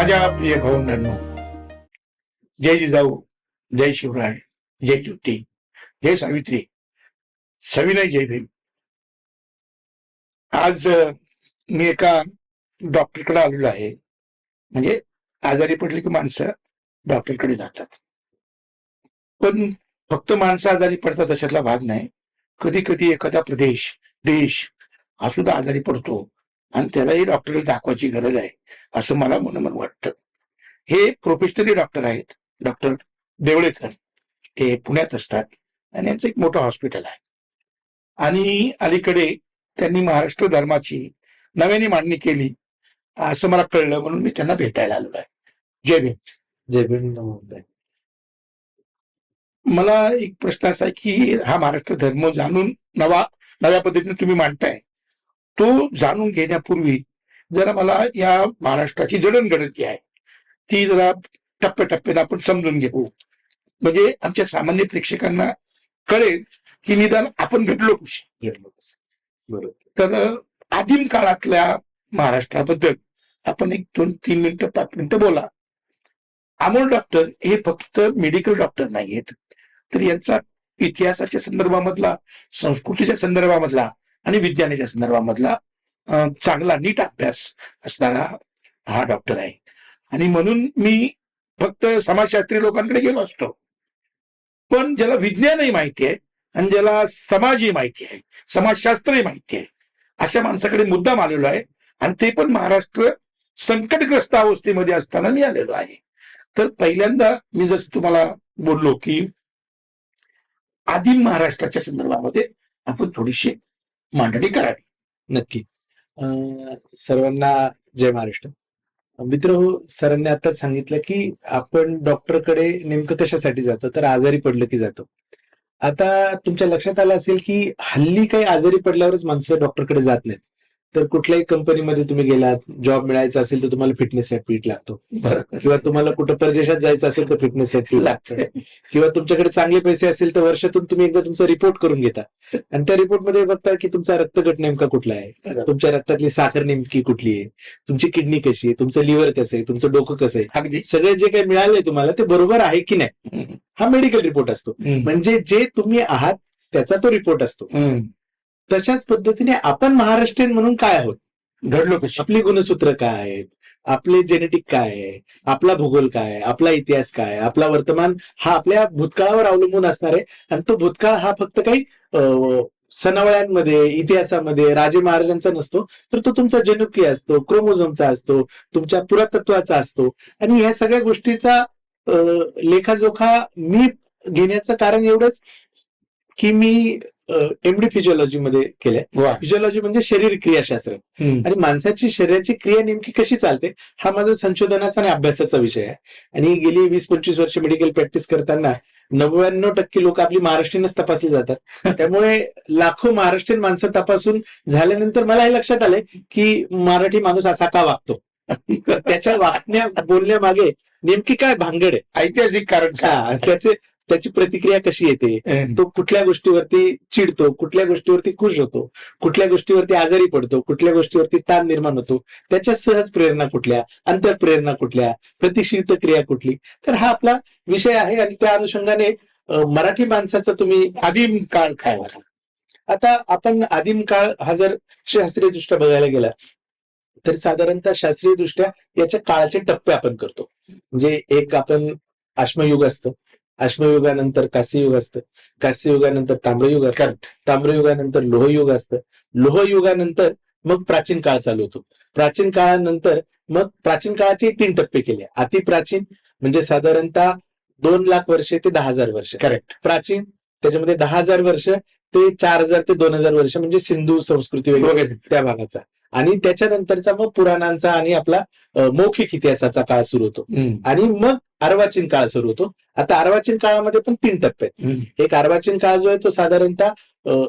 माझ्या प्रिय भावंडांनो जय जिजाऊ जय शिवराय जय ज्योती जय सावित्री सविनय जय भीम. आज मी एका डॉक्टरकडे आलेलो आहे. म्हणजे आजारी पडले की माणसं डॉक्टरकडे जातात. पण फक्त माणसं आजारी पडतात अशातला भाग नाही. कधी कधी एखादा प्रदेश देश हा सुद्धा आजारी पडतो. आणि त्यालाही डॉक्टरला दाखवायची गरज आहे असं मला मनोमन वाटतं. हे प्रोफेशनली डॉक्टर आहेत. डॉक्टर देवळेकर. ते पुण्यात असतात आणि यांचं एक मोठं हॉस्पिटल आहे. आणि अलीकडे त्यांनी महाराष्ट्र धर्माची नव्याने मांडणी केली असं मला कळलं म्हणून मी त्यांना भेटायला आलो आहे. जय भीम. जय भीम. मला एक प्रश्न असा आहे की हा महाराष्ट्र धर्म जाणून नवा नव्या पद्धतीने तुम्ही मांडताय. तो जाणून घेण्यापूर्वी जरा मला या महाराष्ट्राची जडणघडण जी आहे. ती जरा टप्प्याटप्प्याने आपण समजून घेऊ. म्हणजे आमच्या सामान्य प्रेक्षकांना कळेल की निदान आपण भेटलो कशी तर आदिम काळातल्या महाराष्ट्राबद्दल आपण एक दोन तीन मिनिटं पाच मिनिटं बोला. अमोल डॉक्टर हे फक्त मेडिकल डॉक्टर नाही आहेत तर यांचा इतिहासाच्या संदर्भामधला संस्कृतीच्या संदर्भामधला आणि विज्ञानाच्या संदर्भामधला चांगला नीट अभ्यास असणारा हा डॉक्टर आहे. आणि म्हणून मी फक्त समाजशास्त्री लोकांकडे गेलो असतो. पण ज्याला विज्ञानही माहिती आहे आणि ज्याला समाजही माहिती आहे समाजशास्त्रही माहिती आहे अशा माणसाकडे मुद्दाम आलेलो आहे आणि ते पण महाराष्ट्र संकटग्रस्त अवस्थेमध्ये असताना मी आलेलो आहे. तर पहिल्यांदा मी जसं तुम्हाला बोललो की आदिम महाराष्ट्राच्या संदर्भामध्ये आपण थोडीशी मांडणी करावी. नक्की. सर्वांना जय महाराष्ट्र. मित्र हो सरांनी आता सांगितलं की आपण डॉक्टरकडे नेमकं कशासाठी जातो? तर आजारी पडलं की जातो. आता तुमच्या लक्षात आलं असेल की हल्ली काही आजारी पडल्यावरच माणसं डॉक्टरकडे जात नाहीत. तर कुठल्याही कंपनीमध्ये तुम्ही गेलात जॉब मिळायचा असेल तर तुम्हाला फिटनेस सर्टिफिकेट लागतो. किंवा तुम्हाला कुठं परदेशात जायचं असेल तर फिटनेस सर्टिफिकेट लागतं. किंवा तुमच्याकडे चांगले पैसे असेल तर वर्षातून तुम्ही एकदा तुमचा रिपोर्ट करून घेता. आणि त्या रिपोर्टमध्ये बघता की तुमचा रक्तगट नेमका कुठला आहे? तुमच्या रक्तातली साखर नेमकी कुठली आहे? तुमची किडनी कशी आहे? तुमचं लिव्हर कसं आहे? तुमचं डोकं कसं आहे? सगळे जे काही मिळालंय तुम्हाला ते बरोबर आहे की नाही. हा मेडिकल रिपोर्ट असतो. म्हणजे जे तुम्ही आहात त्याचा तो रिपोर्ट असतो. तशाच पद्धतीने आपण महाराष्ट्रीयन म्हणून काय आहोत? घडलो कशी? आपली गुणसूत्र काय आहेत? आपले जेनेटिक काय आहे? आपला भूगोल काय आहे? आपला इतिहास काय आहे? आपला वर्तमान हा आपल्या भूतकाळावर अवलंबून असणार आहे. आणि तो भूतकाळ हा फक्त काही सणावळ्यांमध्ये इतिहासामध्ये राजे महाराजांचा नसतो. तर तो तुमचा जनुकीय असतो क्रोमोझोमचा असतो तुमच्या पुरातत्वाचा असतो. आणि ह्या सगळ्या गोष्टीचा लेखाजोखा मी घेण्याचं कारण एवढंच की मी एमडी फिजिओलॉजी मध्ये केलंय. फिजिओलॉजी म्हणजे शरीर क्रियाशास्त्र. आणि माणसाची शरीराची क्रिया नेमकी कशी चालते हा माझा संशोधनाचा आणि अभ्यासाचा विषय आहे. आणि गेली वीस पंचवीस वर्ष मेडिकल प्रॅक्टिस करताना नव्याण्णव टक्के लोक आपली महाराष्ट्रीयनच तपासली जातात. त्यामुळे लाखो महाराष्ट्रीयन माणसं तपासून झाल्यानंतर मला हे लक्षात आलंय की मराठी माणूस असा का वागतो? त्याच्या वागण्या बोलण्यामागे नेमकी काय भांगड आहे? ऐतिहासिक कारण का त्याचे त्याची प्रतिक्रिया कशी येते. तो? कुठल्या गोष्टीवरती चिडतो कुठल्या गोष्टीवरती खुश होतो कुठल्या गोष्टीवरती आजारी पडतो कुठल्या गोष्टीवरती ताण निर्माण होतो त्याच्या सहज प्रेरणा कुठल्या अंतर प्रेरणा कुठल्या प्रतिशील क्रिया कुठली? तर हा आपला विषय आहे आणि त्या अनुषंगाने अं, मराठी माणसाचा तुम्ही आदिम काळ काय होता? आता आपण आदिम काळ हा जर शास्त्रीय दृष्ट्या बघायला गेला तर साधारणतः शास्त्रीय दृष्ट्या याच्या काळाचे टप्पे आपण करतो. म्हणजे एक आपण अश्मयुग असतं. अश्मयुगानंतर कास्ययुग असतं. कास्ययुगानंतर ताम्रयुग असतं. ताम्रयुगानंतर लोहयुग असतं. लोहयुगानंतर मग प्राचीन काळ चालू होतो. प्राचीन काळानंतर मग प्राचीन काळाचे तीन टप्पे केले. अतिप्राचीन म्हणजे साधारणतः दोन लाख वर्षे ते दहा हजार वर्ष. करेक्ट प्राचीन त्याच्यामध्ये दहा हजार वर्ष ते चार हजार ते दोन हजार वर्ष म्हणजे सिंधू संस्कृती वगैरे वगैरे. त्या भागाचा. आणि त्याच्यानंतरचा मग पुराणांचा आणि आपला मौखिक इतिहासाचा काळ सुरू होतो. आणि मग अर्वाचीन काळ सुरू होतो. आता अर्वाचीन काळामध्ये पण तीन टप्पे आहेत. एक अर्वाचीन काळ जो आहे तो साधारणतः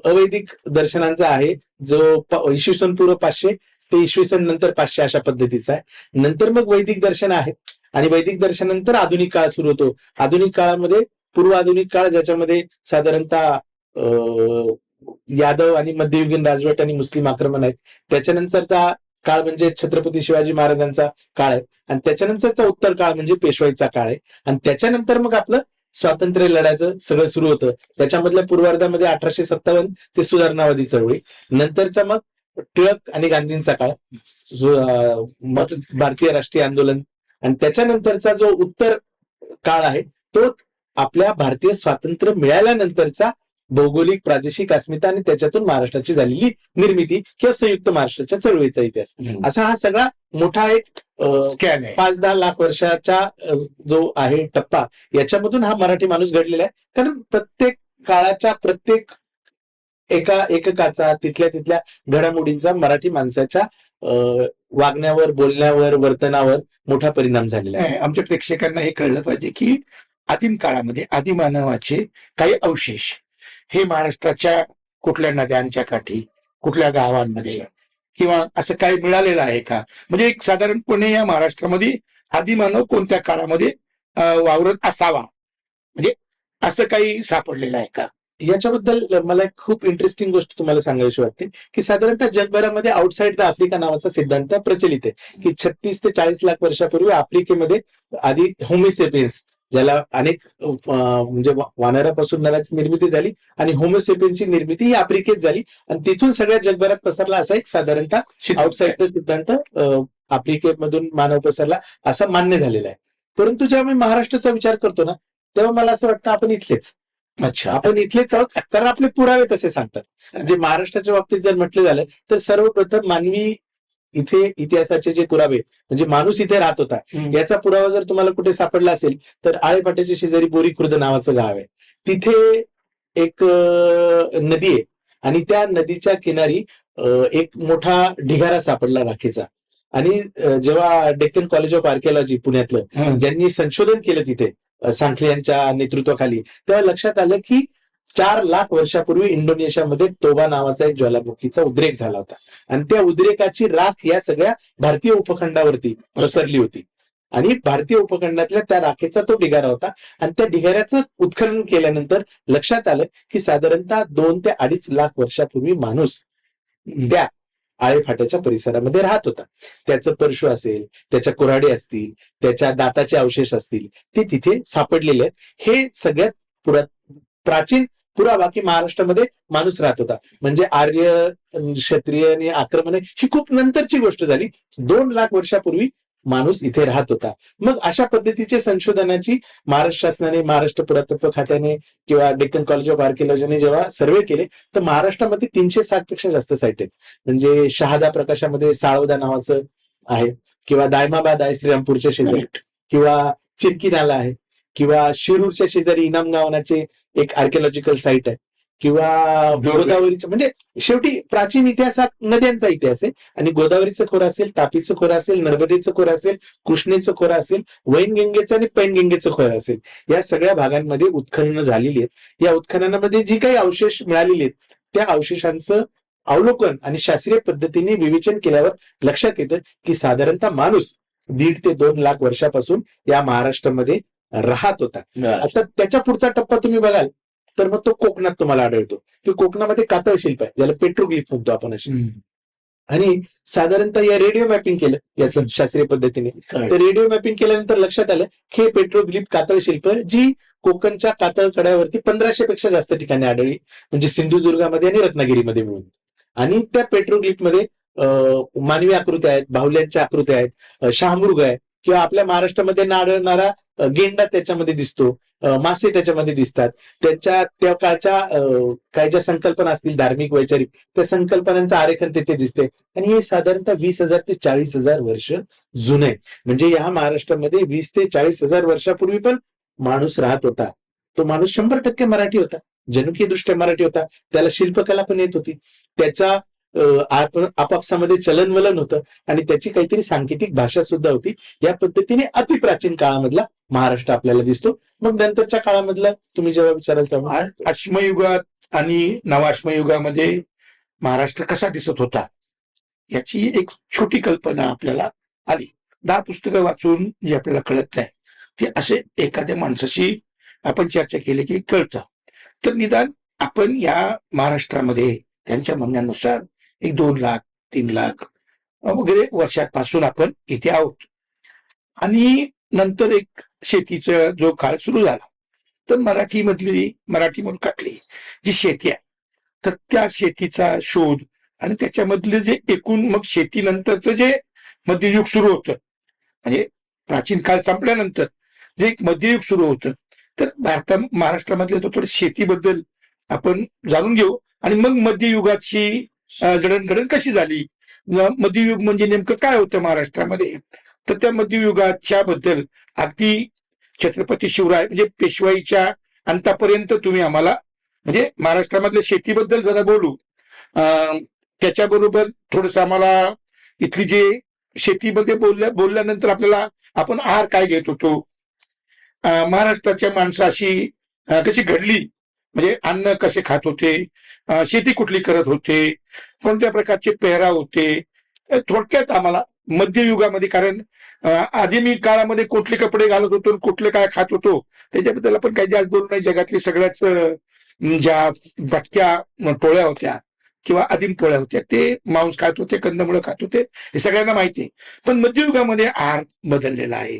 अवैदिक दर्शनांचा आहे. जो इसवी सन पूर्व पाचशे ते इसवी सन नंतर पाचशे अशा पद्धतीचा आहे. नंतर मग वैदिक दर्शन आहे. आणि वैदिक दर्शनानंतर आधुनिक काळ सुरू होतो. आधुनिक काळामध्ये पूर्व आधुनिक काळ ज्याच्यामध्ये साधारणतः अ, यादव आणि मध्ययुगीन राजवट आणि मुस्लिम आक्रमण आहेत. त्याच्यानंतरचा काळ म्हणजे छत्रपती शिवाजी महाराजांचा काळ आहे. आणि त्याच्यानंतरचा उत्तर काळ म्हणजे पेशवाईचा काळ आहे. आणि त्याच्यानंतर मग आपलं स्वातंत्र्य लढ्याचं सगळं सुरू होतं. त्याच्यामधल्या पूर्वार्धामध्ये अठराशे सत्तावन्न ते सुधारणावादी चळवळी. नंतरचा मग टिळक आणि गांधींचा काळ. भारतीय राष्ट्रीय आंदोलन. आणि त्याच्यानंतरचा जो उत्तर काळ आहे तो आपल्या भारतीय स्वातंत्र्य मिळाल्यानंतरचा भौगोलिक प्रादेशिक अस्मिता आणि त्याच्यातून महाराष्ट्राची झालेली निर्मिती किंवा संयुक्त महाराष्ट्राच्या चळवळीचा इतिहास. असा हा सगळा मोठा एक स्कॅन आहे. पाच दहा लाख वर्षाचा जो आहे टप्पा याच्यामधून हा मराठी माणूस घडलेला आहे. कारण प्रत्येक काळाच्या प्रत्येक एका एककाचा तिथल्या तिथल्या घडामोडींचा मराठी माणसाच्या वागण्यावर बोलण्यावर वर्तनावर मोठा परिणाम झालेला आहे. आमच्या प्रेक्षकांना हे कळलं पाहिजे की आदिम काळामध्ये आदिमानवाचे काही अवशेष हे महाराष्ट्राच्या कुठल्या नद्यांच्या काठी कुठल्या गावांमध्ये किंवा असं काही मिळालेलं आहे का? म्हणजे एक साधारणपणे या महाराष्ट्रामध्ये आदिमानव कोणत्या काळामध्ये वावरत असावा? म्हणजे असं काही सापडलेलं आहे का? याच्याबद्दल मला एक खूप इंटरेस्टिंग गोष्ट तुम्हाला सांगायची वाटते की साधारणतः जगभरामध्ये आउटसाइड द आफ्रिका नावाचा सिद्धांत प्रचलित आहे की छत्तीस ते चाळीस लाख वर्षापूर्वी आफ्रिकेमध्ये आधी होमिसेपियन्स ज्याला अनेक म्हणजे वानरापासून नराची निर्मिती झाली आणि होमोसेपियनची निर्मिती ही आफ्रिकेत झाली. आणि तिथून सगळ्या जगभरात पसरला असा एक साधारणतः आउटसाइड सिद्धांत आफ्रिकेमधून मानव पसरला असा मान्य झालेला आहे. परंतु जेव्हा मी महाराष्ट्राचा विचार करतो ना तेव्हा मला असं वाटतं आपण इथलेच. अच्छा. आपण इथलेच आहोत कारण आपले पुरावे तसे सांगतात. म्हणजे महाराष्ट्राच्या बाबतीत जर म्हटलं झालं तर सर्वप्रथम मानवी इथे इतिहासाचे जे पुरावे म्हणजे माणूस इथे राहत होता. याचा पुरावा जर तुम्हाला कुठे सापडला असेल तर आळेपाट्याच्या शेजारी बोरी खुर्द नावाचं गाव आहे तिथे एक नदी आहे आणि त्या नदीच्या किनारी एक मोठा ढिगारा सापडला राखेचा आणि जेव्हा डेक्कन कॉलेज ऑफ आर्किओलॉजी पुण्यातलं. ज्यांनी संशोधन केलं तिथे सांखले यांच्या नेतृत्वाखाली तेव्हा लक्षात आलं की चार लाख वर्षापूर्वी इंडोनेशियामध्ये तोबा नावाचा एक ज्वालामुखीचा उद्रेक झाला होता. आणि त्या उद्रेकाची राख या सगळ्या भारतीय उपखंडावरती पसरली होती. आणि भारतीय उपखंडातल्या त्या राखेचा तो ढिगारा होता. आणि त्या ढिगाऱ्याचं उत्खनन केल्यानंतर लक्षात आलं की साधारणतः दोन ते अडीच लाख वर्षापूर्वी माणूस त्या आळेफाट्याच्या परिसरामध्ये राहत होता. त्याचं परशु असेल त्याच्या कुऱ्हाडी असतील त्याच्या दाताचे अवशेष असतील ते तिथे सापडलेले आहेत. हे सगळ्यात पुरात प्राचीन पुरावा की महाराष्ट्रामध्ये माणूस राहत होता. म्हणजे आर्य क्षत्रिय आणि आक्रमण ही खूप नंतरची गोष्ट झाली. दोन लाख वर्षापूर्वी माणूस इथे राहत होता. मग अशा पद्धतीचे संशोधनाची महाराष्ट्र शासनाने महाराष्ट्र पुरातत्व खात्याने किंवा डेक्कन कॉलेज ऑफ आर्किओलॉजीने जेव्हा सर्वे केले तर महाराष्ट्रामध्ये तीनशे साठपेक्षा जास्त साईट आहेत. म्हणजे शहादा प्रकाशामध्ये साळवदा नावाचं आहे किंवा दायमाबाद आहे श्रीरामपूरच्या शेजारी किंवा चिरकी नाला आहे किंवा शिरूरच्या शेजारी इनाम गावनाचे एक आर्किओलॉजिकल साईट आहे. किंवा गोदावरीचं म्हणजे शेवटी प्राचीन इतिहासात नद्यांचा इतिहास आहे. आणि गोदावरीचं खोरं असेल तापीचं खोरं असेल नर्मदेचं खोरं असेल कृष्णेचं खोरं असेल वैनगंगेचं आणि पैनगंगेचं खोरं असेल. या सगळ्या भागांमध्ये उत्खननं झालेली आहेत. या उत्खननामध्ये जी काही अवशेष मिळालेली आहेत त्या अवशेषांचं अवलोकन आणि शास्त्रीय पद्धतीने विवेचन केल्यावर लक्षात येतं की साधारणतः माणूस दीड ते दोन लाख वर्षापासून या महाराष्ट्रामध्ये राहत होता. आता त्याच्या पुढचा टप्पा तुम्ही बघाल तर मग तो कोकणात तुम्हाला आढळतो. की कोकणामध्ये कातळ शिल्प आहे ज्याला पेट्रोग्लिफ म्हणतो आपण अशी. आणि साधारणतः या रेडिओ मॅपिंग केलं याचं शास्त्रीय पद्धतीने. तर रेडिओ मॅपिंग केल्यानंतर लक्षात आलं की हे पेट्रोग्लिफ कातळ शिल्प जी कोकणच्या कातळ कड्यावरती पंधराशे पेक्षा जास्त ठिकाणी आढळली. म्हणजे सिंधुदुर्गामध्ये आणि रत्नागिरीमध्ये मिळून. आणि त्या पेट्रोग्लिफमध्ये अं, मानवी आकृत्या आहेत बाहुल्यांच्या आकृत्या आहेत शहामृग आहे किंवा आपल्या महाराष्ट्रामध्ये ना गेंडा त्याच्यामध्ये दिसतो मासे त्याच्यामध्ये दिसतात. त्यांच्या त्या काळच्या अं, ज्या संकल्पना असतील धार्मिक वैचारिक त्या संकल्पनांचं आरेखन तिथे दिसते. आणि हे साधारणतः वीस हजार ते चाळीस हजार वर्ष जुनं. आहे म्हणजे या महाराष्ट्रामध्ये वीस ते चाळीस हजार वर्षापूर्वी पण माणूस राहत होता. तो माणूस शंभर टक्के मराठी होता. जनुकीय दृष्ट्या मराठी होता. त्याला शिल्पकला पण येत होती. त्याचा आपापसामध्ये चलनवलन होतं आणि त्याची काहीतरी सांकेतिक भाषा सुद्धा होती. या पद्धतीने अतिप्राचीन काळामधला महाराष्ट्र आपल्याला दिसतो. मग नंतरच्या काळामधला तुम्ही जेव्हा विचाराल तेव्हा. अश्मयुगात आणि नवाश्मयुगामध्ये महाराष्ट्र कसा दिसत होता याची एक छोटी कल्पना आपल्याला आली. दहा पुस्तकं वाचून जे आपल्याला कळत नाही ते असे एखाद्या माणसाशी आपण चर्चा केली की कळतं. तर निदान आपण या महाराष्ट्रामध्ये त्यांच्या म्हणण्यानुसार एक दोन लाख तीन लाख वगैरे वर्षापासून आपण इथे आहोत. आणि नंतर एक शेतीचा जो काळ सुरू झाला तर मराठीमधली मराठी मुलकातली जी शेती आहे तर त्या शेतीचा शोध आणि त्याच्यामधले जे एकूण मग शेतीनंतरचं जे मध्ययुग सुरू होतं म्हणजे प्राचीन काळ संपल्यानंतर जे एक मध्ययुग सुरू होतं तर भारता महाराष्ट्रामधल्या तो थोडं शेतीबद्दल आपण जाणून घेऊ. आणि मग मध्ययुगाची जडणघडण कशी झाली? मध्ययुग म्हणजे नेमकं काय होतं महाराष्ट्रामध्ये? तर त्या मध्ययुगाच्या बद्दल अगदी छत्रपती शिवराय म्हणजे पेशवाईच्या अंतापर्यंत तुम्ही आम्हाला म्हणजे महाराष्ट्रामधल्या शेतीबद्दल जरा बोलू. अं, त्याच्याबरोबर थोडस आम्हाला इथली जे शेतीमध्ये बोलल्या बोलल्यानंतर आपल्याला आपण आहार काय घेत होतो? महाराष्ट्राच्या माणसाशी कशी घडली? म्हणजे अन्न कसे खात होते शेती कुठली करत होते कोणत्या प्रकारचे पेहराव होते थोडक्यात आम्हाला मध्ययुगामध्ये कारण आदिमी काळामध्ये कुठले कपडे घालत होतो आणि कुठले काय खात होतो त्याच्याबद्दल आपण काही जास्त बोलू नाही. जगातली सगळ्याच ज्या भटक्या टोळ्या होत्या किंवा आदिम टोळ्या होत्या ते मांस खात होते कंदमुळं खात होते हे सगळ्यांना माहिती आहे. पण मध्ययुगामध्ये आहार बदललेला आहे.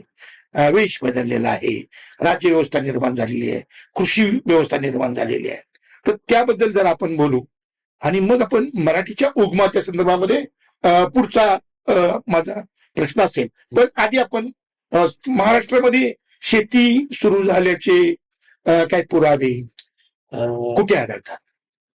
वेश बदललेला आहे. राज्य व्यवस्था निर्माण झालेली आहे. कृषी व्यवस्था निर्माण झालेली आहे. तर त्याबद्दल जर आपण बोलू आणि मग आपण मराठीच्या उगमाच्या संदर्भामध्ये पुढचा माझा प्रश्न असेल. पण आधी आपण महाराष्ट्रामध्ये शेती सुरू झाल्याचे काय पुरावे कुठे आढळतात?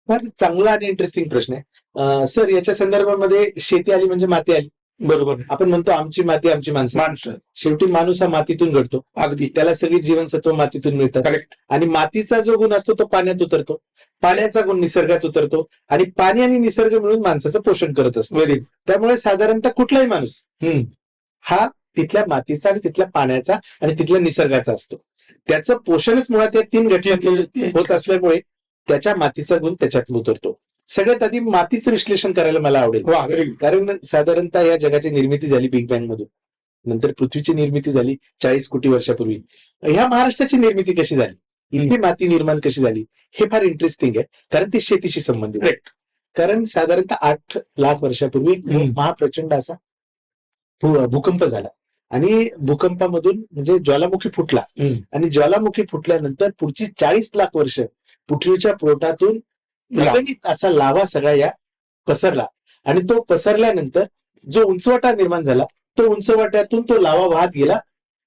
फार चांगला आणि इंटरेस्टिंग प्रश्न आहे. सर याच्या संदर्भामध्ये शेती आली म्हणजे माती आली. बरोबर. आपण म्हणतो आमची माती आमची माणसं. माणसं. शेवटी माणूस हा मातीतून घडतो. अगदी. त्याला सगळी जीवनसत्व मातीतून मिळतात. करेक्ट आणि मातीचा जो गुण असतो तो पाण्यात उतरतो. पाण्याचा गुण निसर्गात उतरतो. आणि पाणी आणि निसर्ग मिळून माणसाचं पोषण करत असतो. व्हेरी त्यामुळे साधारणतः कुठलाही माणूस हा तिथल्या मातीचा आणि तिथल्या पाण्याचा आणि तिथल्या निसर्गाचा असतो. त्याचं पोषणच मुळात या तीन घटकांतून होत असल्यामुळे त्याच्या मातीचा गुण त्याच्यात उतरतो. सगळ्यात आधी मातीचं विश्लेषण करायला मला आवडेल. कारण साधारणतः या जगाची निर्मिती झाली बिग बँग मधून. नंतर पृथ्वीची निर्मिती झाली चाळीस कोटी वर्षापूर्वी. ह्या महाराष्ट्राची निर्मिती कशी झाली? इथली माती निर्माण कशी झाली? हे फार इंटरेस्टिंग आहे. कारण ती शेतीशी संबंधित कारण साधारणतः आठ लाख वर्षापूर्वी. महाप्रचंड असा भूकंप झाला. आणि भूकंपामधून म्हणजे ज्वालामुखी फुटला. आणि ज्वालामुखी फुटल्यानंतर पुढची चाळीस लाख वर्ष पृथ्वीच्या पोटातून गगनीत असा लावा सगळा या पसरला. आणि तो पसरल्यानंतर जो उंचवटा निर्माण झाला तो उंचवट्यातून तो लावा वाहत गेला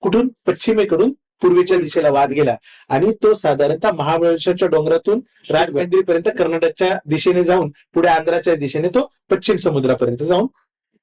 कुठून? पश्चिमेकडून पूर्वेच्या दिशेला वाहत गेला. आणि तो साधारणतः महाबळेश्वरच्या डोंगरातून राजमंदिरीपर्यंत कर्नाटकच्या दिशेने जाऊन पुढे आंध्राच्या दिशेने तो पश्चिम समुद्रापर्यंत जाऊन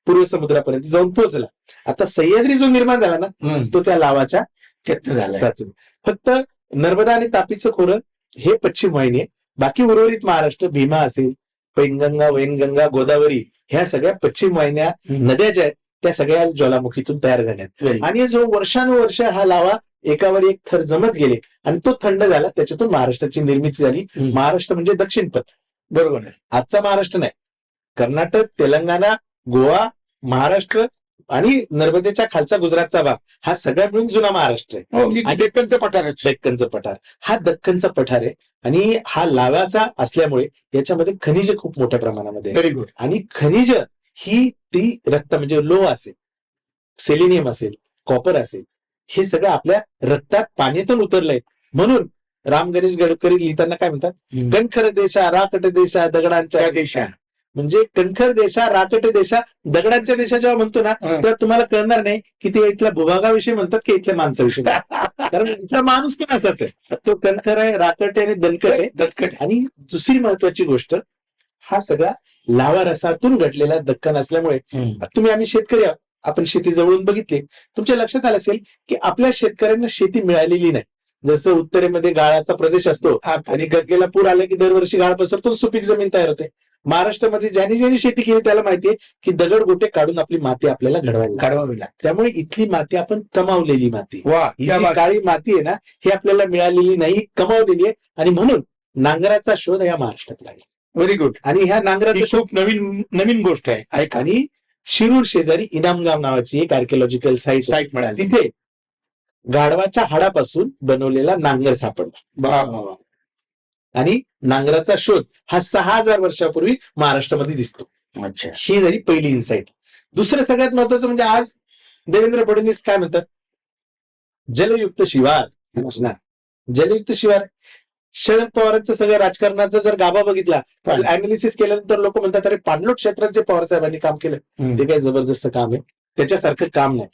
पूर्व समुद्रापर्यंत जाऊन पोहोचला. आता सह्याद्री जो निर्माण झाला ना तो त्या लावाच्या त्यातून फक्त नर्मदा आणि तापीचं खोरं हे पश्चिम वाहिनी बाकी उर्वरित महाराष्ट्र भीमा असेल पैनगंगा वैनगंगा गोदावरी ह्या सगळ्या पश्चिम वाहिन्या. नद्या ज्या आहेत त्या सगळ्या ज्वालामुखीतून तयार झाल्या. आणि जो वर्षानुवर्ष हा लावा एकावर एक थर जमत गेले आणि तो थंड झाला त्याच्यातून महाराष्ट्राची निर्मिती झाली. महाराष्ट्र म्हणजे दक्षिण पथ बरोबर आहे आजचा महाराष्ट्र नाही कर्नाटक तेलंगणा गोवा महाराष्ट्र आणि नर्मदेच्या खालचा गुजरातचा भाग हा सगळा मिळून जुना महाराष्ट्र आहे. हो, म्हणजे पठारच दक्कनचं पठार हा दक्कनचा पठार आहे. आणि हा लाव्याचा असल्यामुळे याच्यामध्ये खनिज खूप मोठ्या प्रमाणामध्ये. व्हेरी गुड आणि खनिज ही ती रक्त म्हणजे लो असेल सेलिनियम असेल कॉपर असेल हे सगळं आपल्या रक्तात पाण्यातून उतरलंय. म्हणून राम गणेश गडकरी लिहिताना काय म्हणतात? कणखर देशा राकट देशा दगडांच्या देशा. म्हणजे कणखर देशा राकट देशा दगडांच्या देशा जेव्हा म्हणतो ना. तेव्हा तुम्हाला कळणार नाही की ते इथल्या भूभागाविषयी म्हणतात की इथल्या माणसाविषयी. कारण इथला माणूस पण असाच आहे. तो कणखर आहे राकट आहे आणि दणकट आहे. दत्कट आणि दुसरी महत्वाची गोष्ट हा सगळा लावा रसातून घडलेला दक्कन असल्यामुळे तुम्ही आम्ही शेतकरी आहोत. आपण शेती जवळून बघितली. तुमच्या लक्षात आलं असेल की आपल्या शेतकऱ्यांना शेती मिळालेली नाही. जसं उत्तरेमध्ये गाळाचा प्रदेश असतो आणि गंगेला पूर आला की दरवर्षी गाळ पसरतो सुपीक जमीन तयार होते. महाराष्ट्रामध्ये ज्यांनी ज्यांनी शेती केली त्याला माहितीये की दगड गोटे काढून आपली माती आपल्याला घडवायला. काढवावी लागते. त्यामुळे इथली माती आपण कमावलेली माती. वा ही जी काळी माती आहे ना ही आपल्याला मिळालेली नाही कमावलेली आहे. आणि म्हणून नांगराचा शोध या महाराष्ट्रात लागला. व्हेरी गुड आणि ह्या नांगराचा शोध खूप नवीन नवीन गोष्ट आहे. ऐका. आणि शिरूर शेजारी इनामगाव नावाची एक आर्किओलॉजिकल साईट साईट मिळाली. तिथे गाढवाच्या हाडापासून बनवलेला नांगर सापडला. आणि नांगराचा शोध हा सहा हजार वर्षापूर्वी महाराष्ट्रामध्ये दिसतो. अच्छा. ही झाली पहिली इन्साइट दुसरं सगळ्यात महत्वाचं म्हणजे आज देवेंद्र फडणवीस काय म्हणतात? जलयुक्त शिवार. योजना जलयुक्त शिवार. शरद पवारांचं सगळं राजकारणाचा जर गाभा बघितला तर अनालिसिस केल्यानंतर लोक म्हणतात अरे पाणलोट क्षेत्रात जे पवार साहेबांनी काम केलं. ते काही जबरदस्त काम आहे. त्याच्यासारखं काम नाही.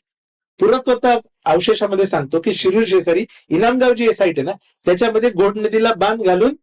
पुरातत्व अवशेषामध्ये सांगतो की शिरूर शेजारी इनामगाव जी साईट आहे ना? त्याच्यामध्ये गोड नदीला बांध घालून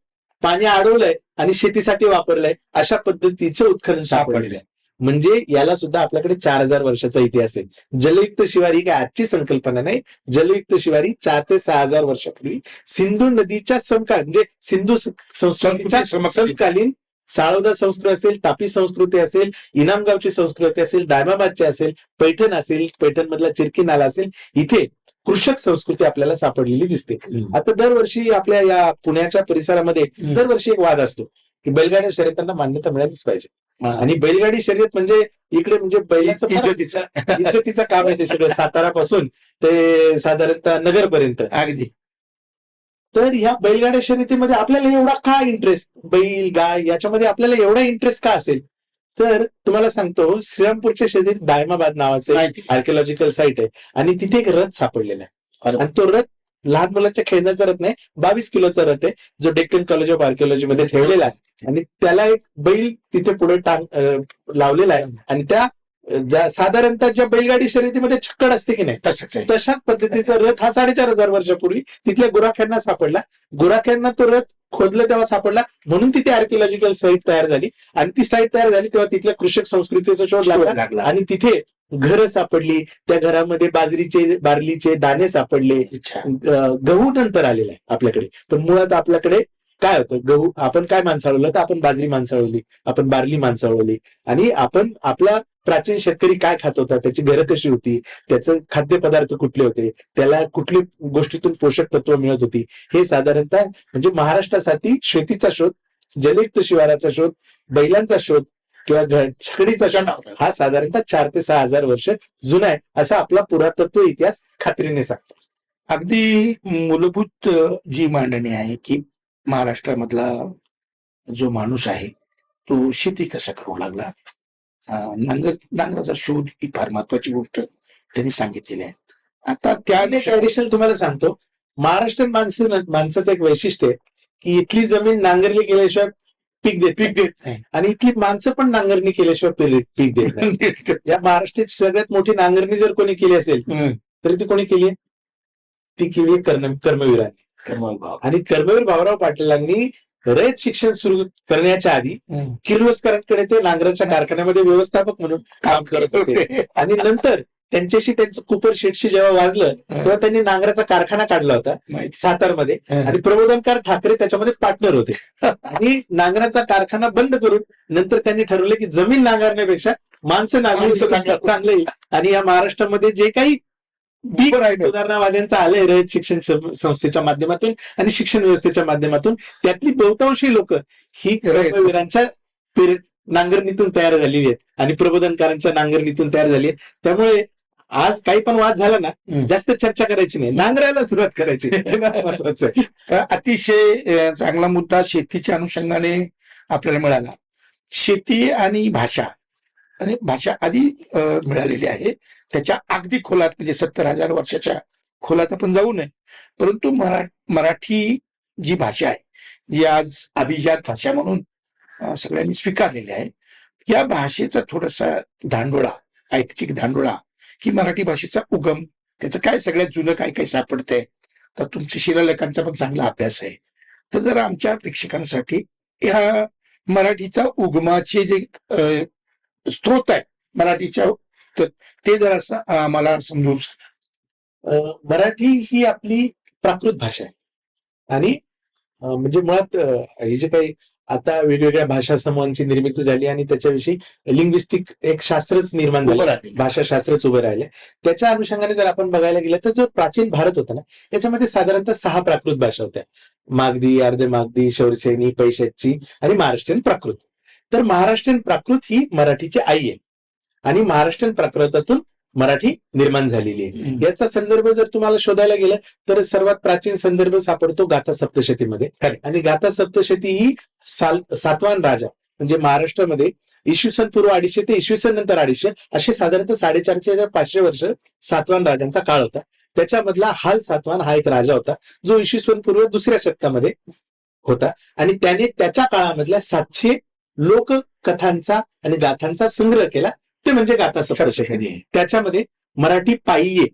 पाणी अडवलंय आणि शेतीसाठी वापरलंय अशा पद्धतीचं उत्खनन सापडलंय. म्हणजे याला सुद्धा आपल्याकडे चार हजार वर्षाचा इतिहास आहे. जलयुक्त शिवारी काय आजची संकल्पना नाही? जलयुक्त शिवारी चार ते सहा हजार वर्षापूर्वी सिंधू नदीच्या समकाल म्हणजे सिंधू संस्कृतीच्या. समकालीन. साळोदा संस्कृती असेल तापी संस्कृती असेल इनामगावची संस्कृती असेल दायमाबादची असेल पैठण असेल पैठण मधला चिरकी नाला असेल इथे कृषक संस्कृती आपल्याला सापडलेली दिसते. आता दरवर्षी आपल्या या पुण्याच्या परिसरामध्ये. दरवर्षी एक वाद असतो की बैलगाड्या शर्यतांना मान्यता मिळालीच पाहिजे. आणि बैलगाडी शर्यत म्हणजे इकडे म्हणजे बैलाचं इज्जतीचा इज्जतीचं काम आहे ते सगळं. सातारापासून ते साधारणतः नगरपर्यंत. अगदी. तर ह्या बैलगाड्या शर्यतीमध्ये आपल्याला एवढा का इंटरेस्ट बैल गाय याच्यामध्ये आपल्याला एवढा इंटरेस्ट का असेल? तर तुम्हाला सांगतो श्रीरामपूरच्या शेजारी दायमाबाद नावाचे आर्किओलॉजिकल साईट आहे. आणि तिथे एक रथ सापडलेला आहे. आणि तो रथ लहान मुलांच्या खेळण्याचा रथ नाही बावीस किलोचा रथ आहे जो डेक्कन कॉलेज ऑफ आर्किओलॉजी मध्ये ठेवलेला आहे. आणि त्याला एक बैल तिथे पुढे टांग लावलेला आहे. आणि त्या साधारणतः ज्या बैलगाडी शर्यतीमध्ये छक्कड असते की नाही तशाच पद्धतीचा रथ हा साडेचार हजार वर्षापूर्वी तिथल्या गुराख्यांना सापडला. गुराख्यांना तो रथ खोदलं तेव्हा सापडला. म्हणून तिथे आर्किओलॉजिकल साईट तयार झाली. आणि ती साईट तयार झाली तेव्हा तिथल्या कृषक संस्कृतीचा शोध लागला. लागला. आणि तिथे घरं सापडली. त्या घरामध्ये बाजरीचे बार्लीचे दाणे सापडले. गहू नंतर आलेला आहे आपल्याकडे. पण मुळात आपल्याकडे काय होतं? गहू आपण काय माणसाळवलं तर आपण बाजरी माणसाळवली आपण बार्ली माणसाळवली आणि आपण आपला प्राचीन शेतकरी काय खात होता? त्याची घरं कशी होती? त्याचं खाद्यपदार्थ कुठले होते? त्याला कुठली गोष्टीतून पोषक तत्व मिळत होती? हे साधारणतः म्हणजे महाराष्ट्रासाठी शेतीचा शोध जलयुक्त शिवाराचा शोध बैलांचा शोध किंवा छकडीचा शोध हा साधारणतः चार ते सहा हजार वर्ष जुना आहे असा आपला पुरातत्व इतिहास खात्रीने सांगतो. अगदी मूलभूत जी मांडणी आहे की महाराष्ट्रामधला जो माणूस आहे तो शेती कसा करू लागला? नांगर नांगराचा शोध ही फार महत्वाची गोष्ट त्यांनी सांगितलेली आहे. आता त्या आणि एक ऍडिशनल तुम्हाला सांगतो महाराष्ट्रीयन माणसं माणसाचं एक वैशिष्ट्य आहे की इथली जमीन नांगरली केल्याशिवाय पीक देत पीक देत नाही. आणि इथली माणसं पण नांगरणी केल्याशिवाय पीक देत नाही. या महाराष्ट्राची सगळ्यात मोठी नांगरणी जर कोणी केली असेल. तर ती कोणी केली आहे? ती केली कर्मवीरांनी. कर्मभाव. आणि कर्मवीर भाऊराव पाटीलांनी रयत शिक्षण सुरू करण्याच्या आधी. किर्लोस्करांकडे ते नांगराच्या कारखान्यामध्ये व्यवस्थापक म्हणून काम करत होते आणि नंतर त्यांच्याशी त्यांचं कुपर शेटशी जेव्हा वाजलं तेव्हा त्यांनी नांगराचा कारखाना काढला होता सातारमध्ये. आणि प्रबोधनकार ठाकरे त्याच्यामध्ये पार्टनर होते आणि नांगराचा कारखाना बंद करून नंतर त्यांनी ठरवलं की जमीन नांगरण्यापेक्षा माणसं नांगरली. चांगलं येईल आणि या महाराष्ट्रामध्ये जे काही. सुधारणावाद्यांचं आलंय रयत शिक्षण संस्थेच्या माध्यमातून आणि शिक्षण व्यवस्थेच्या माध्यमातून. त्यातली बहुतांशी लोक ही पेर- नांगरणीतून तयार झालेली आहेत आणि प्रबोधनकारांच्या नांगरणीतून तयार झाली आहेत. त्यामुळे आज काही पण वाद झाला ना. जास्त चर्चा करायची नाही. नांगरायला सुरुवात करायची. हे महत्वाचं आहे. अ, अतिशय चांगला मुद्दा शेतीच्या अनुषंगाने आपल्याला मिळाला. शेती आणि भाषा. आणि भाषा आधी मिळालेली आहे. त्याच्या अगदी खोलात म्हणजे सत्तर हजार वर्षाच्या खोलात आपण जाऊ नये. परंतु मरा मराठी जी भाषा आहे जी आज अभिजात भाषा म्हणून सगळ्यांनी स्वीकारलेली आहे या भाषेचा थोडासा धांडोळा ऐतिहासिक धांडोळा की मराठी भाषेचा उगम त्याचं काय सगळ्यात जुनं काय काय सापडतंय तर तुमच्या शिलालेखांचा पण चांगला अभ्यास आहे. तर जर आमच्या प्रेक्षकांसाठी ह्या मराठीचा उगमाचे जे स्त्रोत आहे मराठीच्या तर ते जर असं आम्हाला समजून सांगा. मराठी ही आपली प्राकृत भाषा आहे. आणि म्हणजे मुळात हे जे काही आता वेगवेगळ्या भाषा समूहांची निर्मिती झाली आणि त्याच्याविषयी लिंग्विस्टिक एक शास्त्रच निर्माण झालं. भाषाशास्त्रच उभे राहिले त्याच्या अनुषंगाने जर आपण बघायला गेलं तर जो प्राचीन भारत होता ना याच्यामध्ये साधारणतः सहा प्राकृत भाषा होत्या. मागधी अर्ध मागधी शौरसेनी पैशाची आणि महाराष्ट्रीयन प्राकृत. तर महाराष्ट्रीयन प्राकृत ही मराठीची आई आहे. आणि महाराष्ट्रीयन प्राकृतातून मराठी निर्माण झालेली आहे. याचा संदर्भ जर तुम्हाला शोधायला गेलं तर सर्वात प्राचीन संदर्भ सापडतो गाथा सप्तशतीमध्ये. आणि गाथा सप्तशती ही साल सातवान राजा म्हणजे महाराष्ट्रामध्ये इसवी सन पूर्व अडीचशे ते इसवी सन नंतर अडीचशे असे साधारणतः साडेचारशे ते पाचशे वर्ष सातवान राजांचा काळ होता. त्याच्यामधला हाल सातवान हा एक राजा होता जो इसवी सन पूर्व दुसऱ्या शतकामध्ये होता. आणि त्याने त्याच्या काळामधल्या सातशे लोककथांचा आणि गाथांचा संग्रह केला. ते म्हणजे गाथा सप्तशती त्याच्यामध्ये मराठी पायी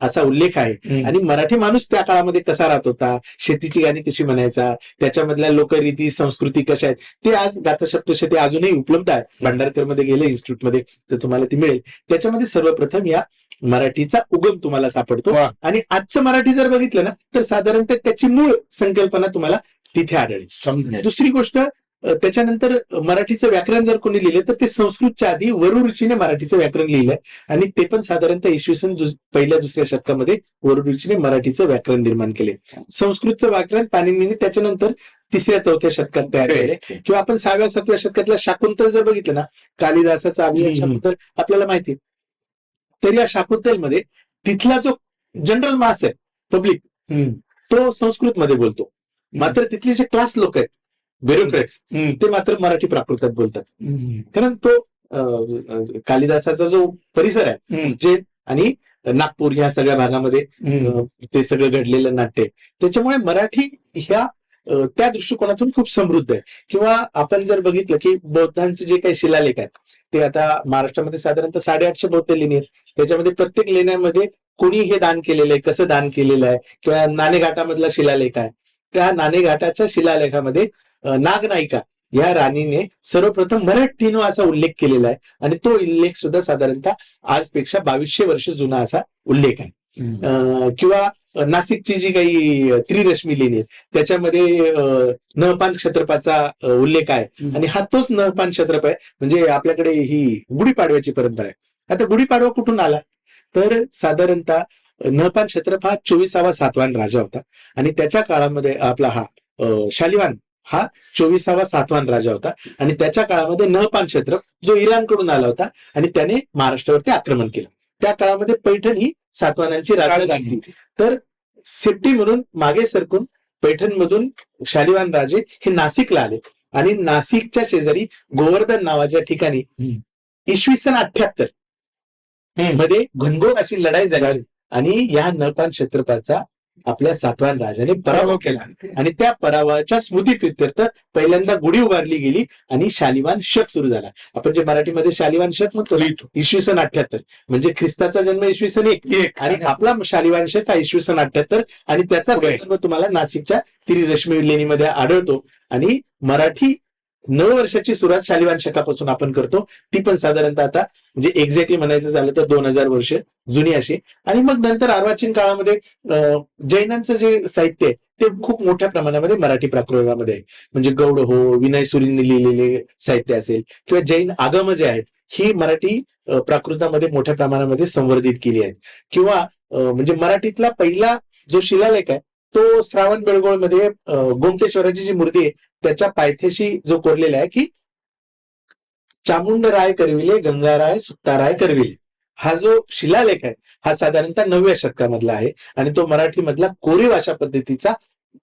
असा उल्लेख आहे. आणि मराठी माणूस त्या काळामध्ये कसा राहत होता? शेतीची गाणी कशी म्हणायचा? त्याच्यामधल्या लोकरीती संस्कृती कशा आहेत? ते आज गाथा सप्तशती अजूनही उपलब्ध आहे भांडारकरमध्ये गेले इन्स्टिट्यूटमध्ये तर तुम्हाला ती मिळेल. त्याच्यामध्ये सर्वप्रथम या मराठीचा उगम तुम्हाला सापडतो. आणि आजचं मराठी जर बघितलं ना तर साधारणतः त्याची मूळ संकल्पना तुम्हाला तिथे आढळेल. दुसरी गोष्ट त्याच्यानंतर मराठीचं व्याकरण जर कोणी लिहिलं तर ते संस्कृतच्या आधी वरु ऋषीने मराठीचं व्याकरण लिहिलंय आणि ते पण साधारणतः इसवी सन पहिल्या दुसऱ्या शतकामध्ये वरु ऋषीने मराठीचं व्याकरण निर्माण केले संस्कृतचं व्याकरण पाणिनीने त्याच्यानंतर तिसऱ्या चौथ्या शतकात तयार केले किंवा आपण सहाव्या सातव्या शतकातला शाकुंतल जर बघितलं ना कालिदासाचा हम्म. शाकुंतल आपल्याला माहिती आहे. तर या शाकुंतलमध्ये तिथला जो जनरल मास आहे पब्लिक. तो संस्कृत मध्ये बोलतो मात्र तिथले जे क्लास लोक आहेत ब्युरोक्रेट्स. ते मात्र मराठी प्राकृतात बोलतात. कारण तो कालिदासाचा जो परिसर आहे. जे आणि नागपूर ह्या सगळ्या भागामध्ये ते सगळं घडलेलं नाट्य आहे. त्याच्यामुळे मराठी ह्या त्या दृष्टिकोनातून खूप समृद्ध आहे किंवा आपण जर बघितलं की बौद्धांचे जे काही शिलालेख आहेत ते आता महाराष्ट्रामध्ये साधारणतः साडेआठशे बौद्ध लेणी आहेत त्याच्यामध्ये प्रत्येक लेण्यामध्ये कोणी हे दान केलेलं आहे कसं दान केलेलं आहे किंवा नाणेघाटामधला शिलालेख आहे त्या नाणेघाटाच्या शिलालेखामध्ये नागनायिका या राणीने सर्वप्रथम मराठीनो असा उल्लेख केलेला आहे. आणि तो उल्लेख सुद्धा साधारणतः आजपेक्षा बावीसशे वर्ष जुना असा उल्लेख आहे. किंवा नाशिकची जी काही त्रिरश्मी लेणी आहे त्याच्यामध्ये नहपान क्षत्रपाचा उल्लेख आहे. आणि हा तोच नहपान क्षत्रप आहे म्हणजे आपल्याकडे ही गुढीपाडव्याची परंपरा आहे. आता गुढीपाडवा कुठून आला? तर साधारणतः नहपान क्षत्रप हा चोवीसावा सातवान राजा होता. आणि त्याच्या काळामध्ये आपला हा शालिवान हा चोवीसावा सातवान राजा होता. आणि त्याच्या काळामध्ये नहपान क्षेत्रप जो इराणकडून आला होता आणि त्याने महाराष्ट्रावरती आक्रमण केलं. त्या काळामध्ये पैठण ही सातवानांची राजधानी होती. तर सेफ्टी म्हणून मागे सरकून पैठणमधून शालिवान राजे हे नाशिकला आले. आणि नाशिकच्या शेजारी गोवर्धन नावाच्या ठिकाणी. इसवी सन अठ्याहत्तर. मध्ये घनघोर अशी लढाई झाली. आणि या नपान क्षेत्रपाचा आपल्या सातवान राजाने पराभव केला. आणि त्या पराभवाच्या स्मृतीप्रित्यर्थ पहिल्यांदा गुढी उभारली गेली आणि शालिवान शक सुरू झाला. आपण जे मराठीमध्ये शालिवान शक म्हणतो. इसवी सन अठ्याहत्तर म्हणजे ख्रिस्ताचा जन्म इसवी सन एक. आणि आपला शालिवान शक हा इसवी सन अठ्याहत्तर आणि त्याचा. संदर्भ तुम्हाला नाशिकच्या त्रिरश्मी लेणीमध्ये आढळतो. आणि मराठी नववर्षाची सुरुवात शालिवान शकापासून आपण करतो. ती पण साधारणतः आता म्हणजे एक्झॅक्टली म्हणायचं झालं तर दोन हजार वर्ष जुनी अशी. आणि मग नंतर अर्वाचीन काळामध्ये जैनांचं जे साहित्य आहे ते खूप मोठ्या प्रमाणामध्ये मराठी प्राकृतामध्ये आहे. म्हणजे गौड हो विनय सुरींनी लिहिलेले साहित्य असेल किंवा जैन आगम जे आहेत ही मराठी प्राकृतामध्ये मोठ्या प्रमाणामध्ये संवर्धित केली आहेत. किंवा म्हणजे मराठीतला पहिला जो शिलालेख आहे तो श्रावण बेळगोळमध्ये गोमतेश्वराची जी मूर्ती आहे त्याच्या पायथ्याशी जो कोरलेला आहे की चामुंड राय करविले गंगाराय सुत्ताराय करविले. हा जो शिलालेख आहे हा साधारणतः नवव्या शतकामधला आहे आणि तो मराठीमधला कोरी भाषा पद्धतीचा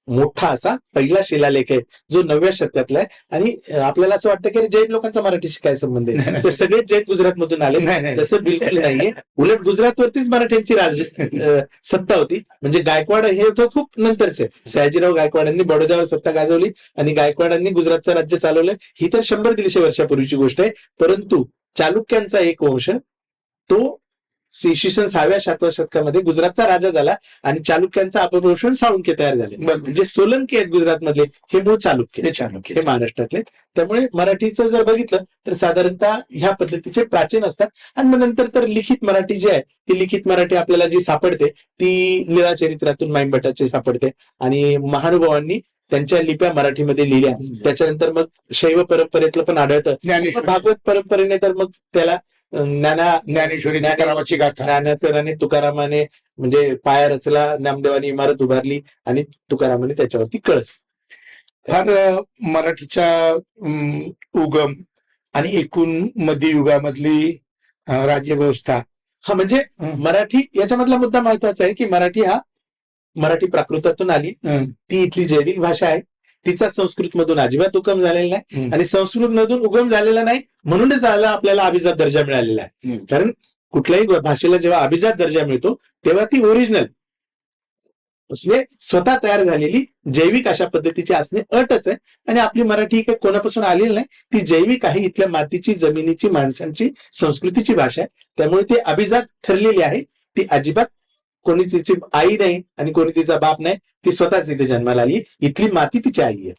मोठा असा पहिला शिलालेख आहे जो नवव्या शतकातला आहे. आणि आपल्याला असं वाटतं की जैन लोकांचा मराठीशी काय संबंध नाही, आहे. ते सगळेच जैन गुजरात मधून आले. नाही तसं बिलकुल नाहीये. उलट गुजरातवरतीच मराठ्यांची राज सत्ता होती. म्हणजे गायकवाड हे तो खूप नंतरचे सयाजीराव गायकवाडांनी बडोद्यावर सत्ता गाजवली आणि गायकवाडांनी गुजरातचं राज्य चालवलं ही तर शंभर दीडशे वर्षापूर्वीची गोष्ट आहे. परंतु चालुक्यांचा एक वंश तो इसवी सन सहाव्या सातव्या शतकामध्ये गुजरातचा राजा झाला आणि चालुक्यांचा अपभ्रंश साळुंके तयार झाले. बरं. म्हणजे सोलंकी आहेत गुजरातमधले हे मूळ चालुक्य हे ओके हे महाराष्ट्रातले त्यामुळे मराठीचं जर बघितलं तर साधारणतः ह्या पद्धतीचे प्राचीन असतात. आणि मग नंतर तर लिखित मराठी जी आहे ती लिखित मराठी आपल्याला जी सापडते ती लीळा चरित्रातून माईंभटाची सापडते. आणि महानुभावांनी त्यांच्या लिप्या मराठीमध्ये लिहिल्या. त्याच्यानंतर मग शैव परंपरेतलं पण आढळतं. भागवत परंपरेने तर मग त्याला ज्ञाना ज्ञानेश्वरी तुकारामाची गाथा. ज्ञानेश्वराने तुकारामाने म्हणजे पाया रचला नामदेवानी इमारत उभारली आणि तुकारामाने त्याच्यावरती कळस. फार मराठीच्या उगम आणि एकूण मध्ययुगामधली अ, राज्यव्यवस्था. हा म्हणजे. मराठी याच्यामधला मुद्दा महत्त्वाचा आहे की मराठी हा मराठी प्राकृतातून आली. ती इथली जैविक भाषा आहे. तिचा संस्कृत मधून अजिबात उगम झालेला नाही. आणि संस्कृत मधून उगम झालेला नाही म्हणूनच आला आपल्याला अभिजात दर्जा मिळालेला आहे. कारण कुठल्याही भाषेला जेव्हा अभिजात दर्जा मिळतो तेव्हा ती ओरिजिनल म्हणजे स्वतः तयार झालेली जैविक अशा पद्धतीची असणे अटच आहे. आणि आपली मराठी काही कोणापासून आलेली नाही. ती जैविक आहे इथल्या मातीची जमिनीची माणसांची संस्कृतीची भाषा आहे. त्यामुळे ती अभिजात ठरलेली आहे. ती अजिबात कोणी तिची आई नाही आणि कोणी तिचा बाप नाही. ती स्वतःच इथे जन्माला आली. इथली माती तिची आई आहे.